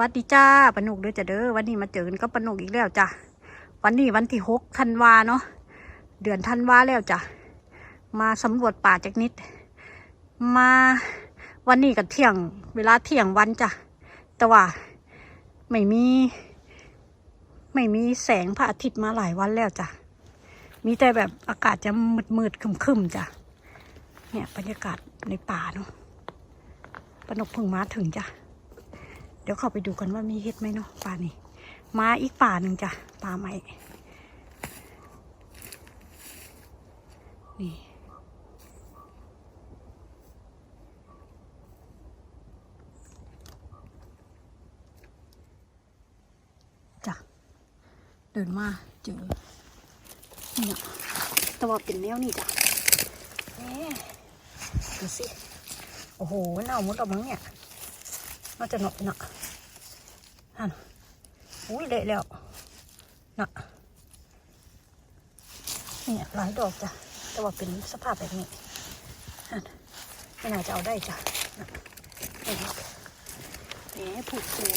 วัสดีจ้าปนุกเด้อจ้ะเด้อวันนี้มาเจอกันก็ปนุกอีกแล้วจ้ะวันนี้วันที่หกธันวาเนาะเดือนธันวาแล้วจ้ะมาสำรวจป่าจากนิด มาวันนี้กับเที่ยง เวลาเที่ยงวันจ้ะแต่ว่าไม่มี ไม่มีแสงพระอาทิตย์มาหลายวันแล้วจ้ะมีแต่แบบอากาศจะมืดมืดๆครึมจ้ะเนี่ยบรรยากาศในป่าเนาะปนกพิ่งมาถึงจ้ะ เดี๋ยวเข้าไปดูกันว่ามีเห็ดไหมเนาะป่านี้ มาอีกป่าหนึ่งจ้ะป่าใหม่นี่จ้ะเดินมาเจอเนี่นะแต่ว่าเป็นแนวนี่จ้ะนี่ดูสิ โอ้โหเน่าหมดแล้วมั้งเนี่ย น่าจะหนกเนาะฮันอุ้ยเละแล้วนะเนี่ยหลายดอกจ้ะแต่ว่าเป็นสภาพแบบนี้ฮันไม่น่าจะเอาได้จ้ะเนไหมแหมผูกตัว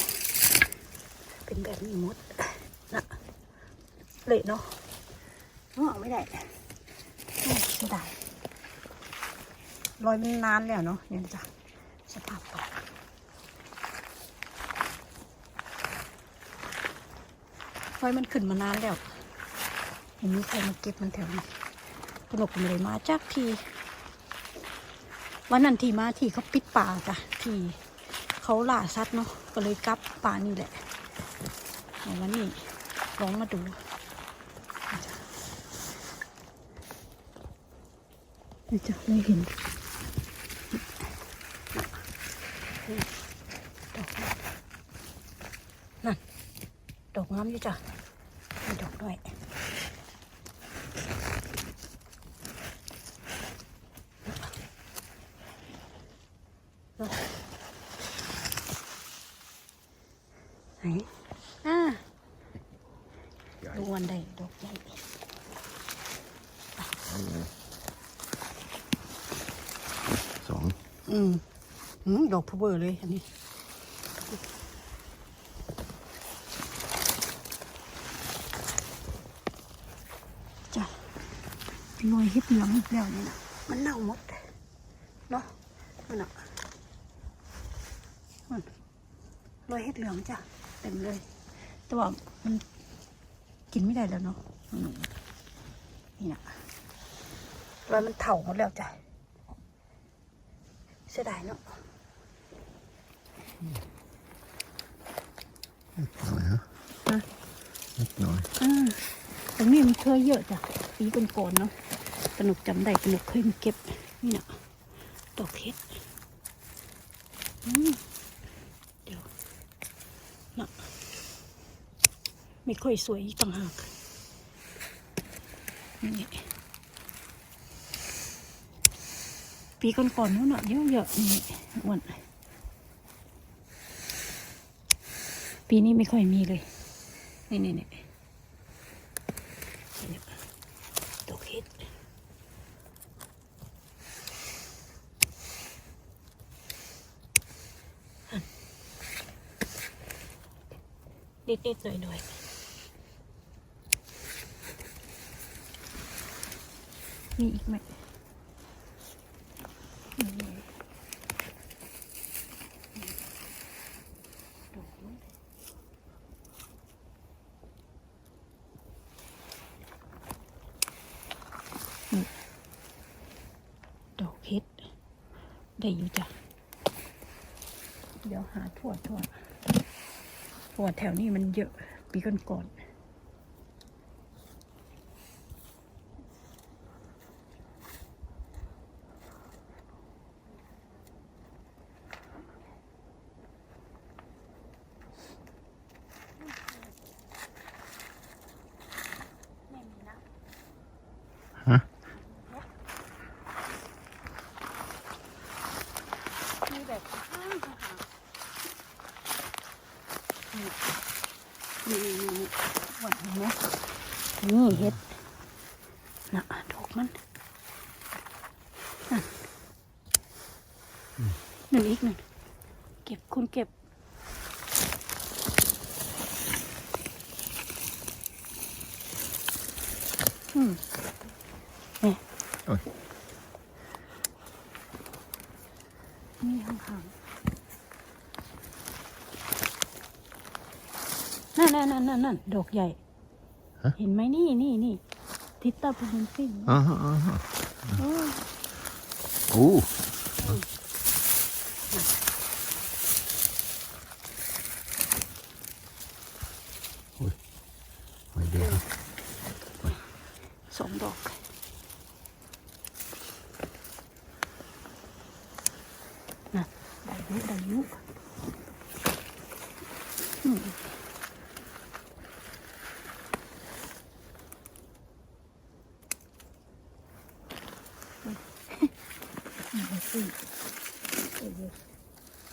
เป็นแบบนี้มดนะเละเนาะเอาไม่ได้ไม่ได้รอยมันนานแล้วเนาะเนี่ยจ้ะสภาพป่า ไฟมันขึ้นมานานแล้วเห็นมีใครมาเก็บมันแถวนี้กนกไม่ได้มาจากทีวันนั้นที่มาที่เขาปิดป่าจ้ะที่เขาล่าสัตว์เนาะก็เลยกลับป่านี่แหละวันนี้ลองมาดูนี่จะไม่เห็น ดอกนั่น ดอกงามอยู่จ้ะมีดอกด้วยไหนอ่าดูวันใดดอกใหญ่สองอืมอืมดอกพะเบอร์เลยอันนี้ รอยเห็ดเหลืองอีกแล้วนี่นะมันเน่าหมดเนาะมันอะมันรอยเห็ดเหลืองจ้ะเต็มเลย แต่ว่ามันกินไม่ได้แล้วเนาะอืมนี่นะรอยมันเถ่าหมดแล้วจ้ะเสียดายเนาะอะไรฮะฮะนิดหน่อยอ่าตรงนี้มันเคยเยอะจ้ะ ปีก่อนๆเนาะกนกจำได้กนกเคยมาเก็บนี่นะดอกเพชรเดี๋ยวนะไม่ค่อยสวยต่างหากนี่ปีก่อนๆนู้นน่ะเยอะๆนี่อ้วนปีนี้ไม่ค่อยมีเลย นี่นี่นี่ดอกเห็ด นิดนิดๆหน่อยหน่อยมีอีกไหมนี่ดอกเพชรได้อยู่จ้ะ เดี๋ยวหาถั่วถั่ว ว่าแถวนี้มันเยอะปีก่อนก่อน นี่เห็ดน่ะถูกมันหนึ่งอีกหนึ่งเก็บคุณเก็บอืม นั่นนั่นนั่นนั่นนั่นดอกใหญ่เห็นไหมนี่นี่นี่ทิตตาพูนซิ่งอ๋ออ๋ออ๋อโอ้ยโอ้โอ้ยโอ้ยเดี๋ยวสองดอก น่ะได้ยุได้ยุอืม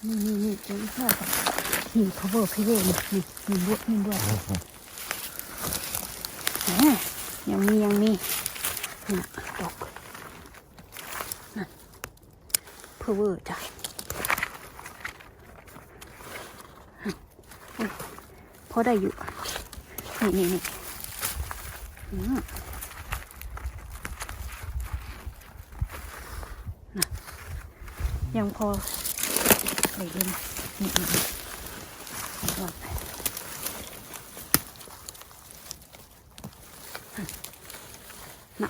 นี่สิ นี่นี่นี่เจ้าข้าค่ะนี่ cover พี่เวนี่นี่นี่ด้วยนี่ด้วยยังมียังมีน่ะดอกนั่นเพอเวอร์จ้ะพอได้อยู่ นี่นี่นี่ยังพอ ได้เล่นนี่นี่นี่เอาก่อนน่ะ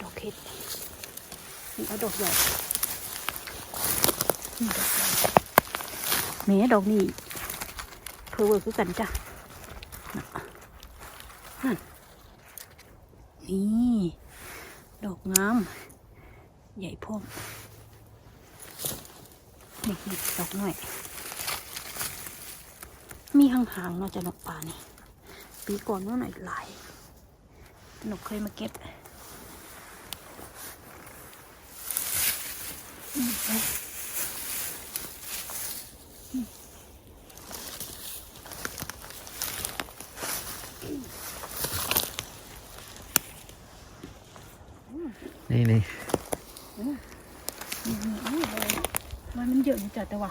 ดอกเห็ดนี่เอาดอกใหญ่นี่ดอกใหญ่เม่ดอกนี้เพอเวอร์คือกันจ้ะนั่นนี่ ดอกงาม ใหญ่พร้อมนี่นี่ดอกน้อย มี ห่างๆเนาะจะนกป่านี่ปีก่อนว่าไหนหลายหนูเคยมาเก็บอืมไปนี่นี่นี่นี่นี่เลยมันมันเยอะนะจ๊ะแต่ว่า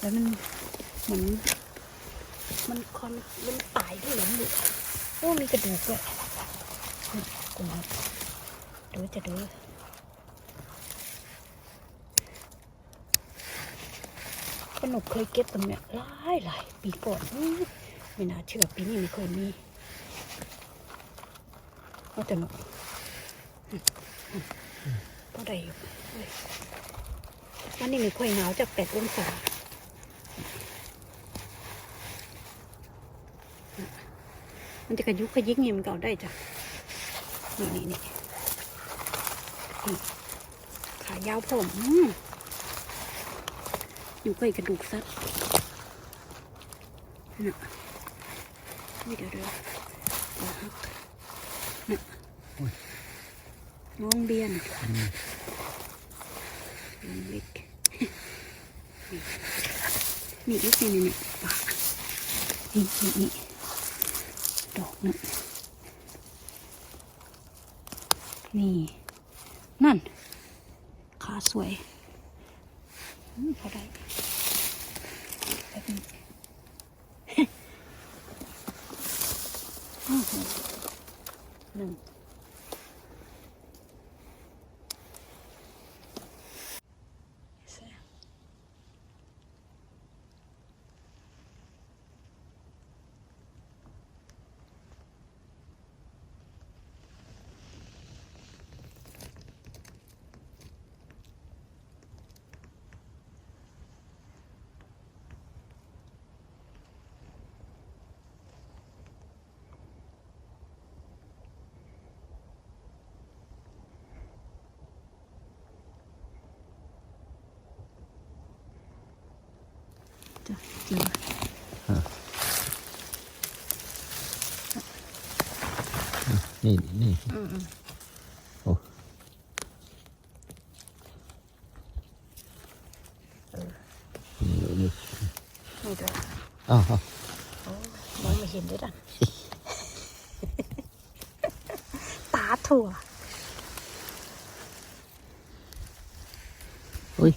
แล้วมันเหมือน มันคอนมันตายด้วยหรอหรือโอ้มีกระดูกด้วยกูมาดูจะดูขนมเคยเก็บตรงเนี้ยหลายหลายปีก่อนไม่น่าเชื่อปีนี้ไม่เคยมีก็แต่เนาะก็ได้อยู่เว้ยวันนี้ไม่ค่อยหนาวจากแปดองศา มันจะกระยุกกระยิกเงี้ยมันก็เอาได้จ้ะ นี่นี่นี่ขายาวผมอยู่ใกล้กระดูกสัตว์นะนี่เดี๋ยวเดี๋ยวหักนะน้องเบียนน้องเล็กนี่นี่นี่นี่นี่ปากนี่นี่นี่ นี่ นั่น ขาสวยอืมพอได้ จ้ะเจอนี่นี่อืมอืมโอ้นี่นี่นี่ด้วยอ้าวอ้าวโอ้มองไม่เห็นด้วยดันตาถั่ว อุ้ย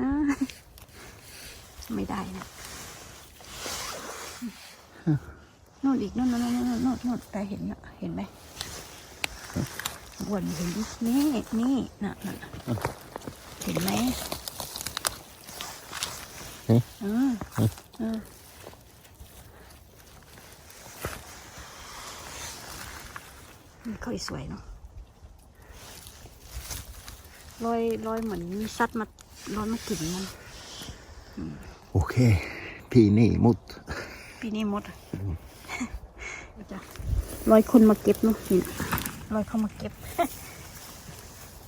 อ่าไม่ได้นะโน่นอีกโน่นโน่นโน่นโน่นโน่นโน่นแต่เห็นอะเห็นไหมอ้วนเห็นดินี่นี่น่ะน่ะเห็นไหมเออเออไม่ค่อยสวยเนาะรอยรอยเหมือนมีสัตว์มารอยมากินมันโอเค พี่นี่มุดปีนี้มด อะจ้ะรอยคนมาเก็บเนาะนี่นะรอยเขามาเก็บ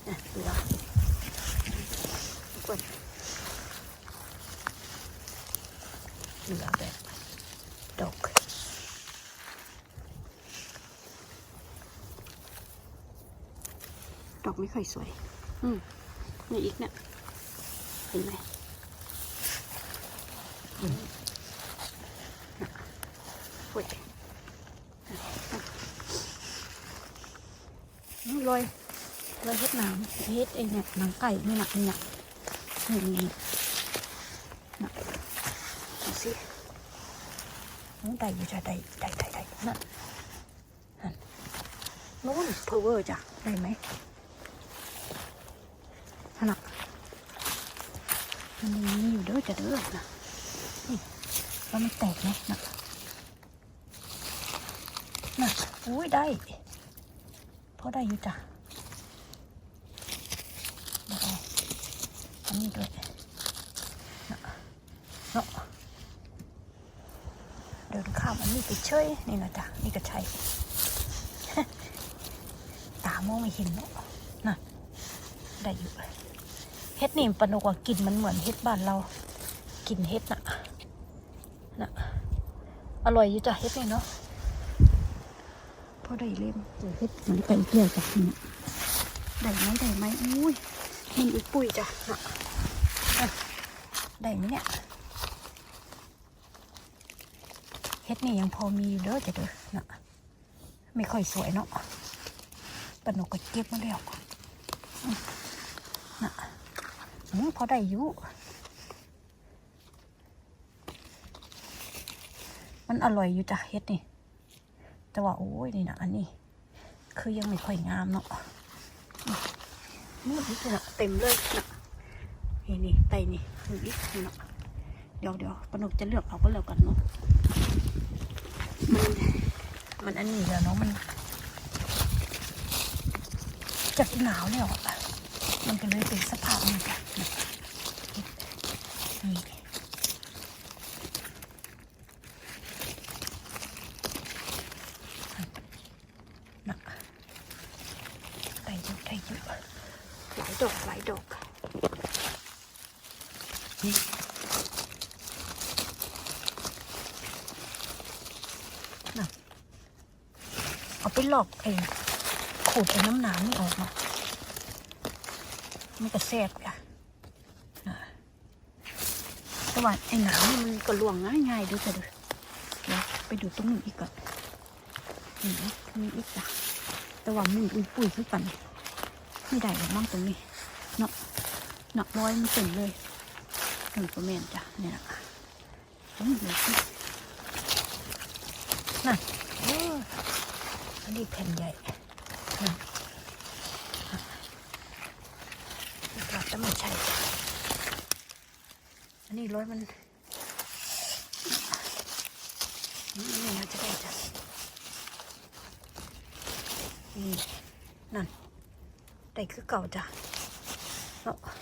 อะดูละกดเหลือแบบดอกดอกไม่ค่อยสวย อืมนี่อีกเนี่ยเห็นไหมอืมน่ะโอ้ยอืมลอย ลยเฮ็ดหนังเฮ็ดไอ้เนี่ยหนังไก่นี่หนักนี่หนักนี่นี่นี่น่ะดูสิมันได้อยู่จ้ะได้ได้ได้ได้นั่นนั่นนู้นเพอเวอร์จ้ะได้ไหมขนาดมันยังมีอยู่เด้อจะเด้อนะนี่แล้วมันแตกไหมนะน่ะอุ้ยได้พอได้อยู่จ้ะ อันนี้ด้วยเนาะเดินข้ามอันนี้ไปเฉยนี่นะจ๊ะนี่ก็ใช่ตามองไม่เห็นเนาะน่ะได้อยู่เฮ็ดนี่ปนกว่ากินมันเหมือนเฮ็ดบ้านเรา กินเฮ็ดน่ะน่ะอร่อยอยู่จ้ะเฮ็ดนี่เนาะพอได้เล่มเจอเฮ็ดเหมือนไก่เกี่ยวจ้ะนี่ได้ไหมได้ไหมอุ้ย มันอีกปุ้ยจ้ะได้ไหมเนี่ยเฮ็ดนี่ยังพอมีอยู่เด้อจ้ะเด้อน่ะไม่ค่อยสวยเนาะปนกก็เก็บมาแล้วน่ะอืมพอได้อยู่มันอร่อยอยู่จ้ะเฮ็ดนี่ แต่ว่าโอ้ยนี่นะอันนี้ คือยังไม่ค่อยงามเนาะ นี่นี่นะเต็มเลยนะนี่นี่ไตนี่นี่อีกนี่เนาะเดี๋ยวเดี๋ยวปนุกจะเลือกเอาก็แล้วกันเนาะมันมันอันนี้แล้วเนาะมันจะหนาวแล้วอะมันก็เลยเป็นสภาพนี้จ้ะนี่ นะได้เยอะได้เยอะหลาย ดกน่ะเอาไปหลอกไอ้ขูดไอ้น้ำหนามนี่ออกมามันก็แซ่บอะน่ะแต่ว่าไอ้หนามมันก็ลวงง่ายๆด้วยจ้ะเด้อเดี๋ยวไปดูตรงนี้อีกก่อนนี่มีอีกจ้ะแต่ว่ามันอุ้ยปุ้ยคือกันไม่ได้หรอกมั่งตรงนี้ เนาะเนาะร้อยมันเต็มเลยหนึ่งประเมนจ้ะเนี่ยนะอืมดูสินั่นอันนี้แผ่นใหญ่นั่นเราจะไม่ใช่จ้อันนี้ร้อยมันอืมนี่น่าจะได้จ้ะนี่นั่นได้คือเก่าจ้ะ เนาะ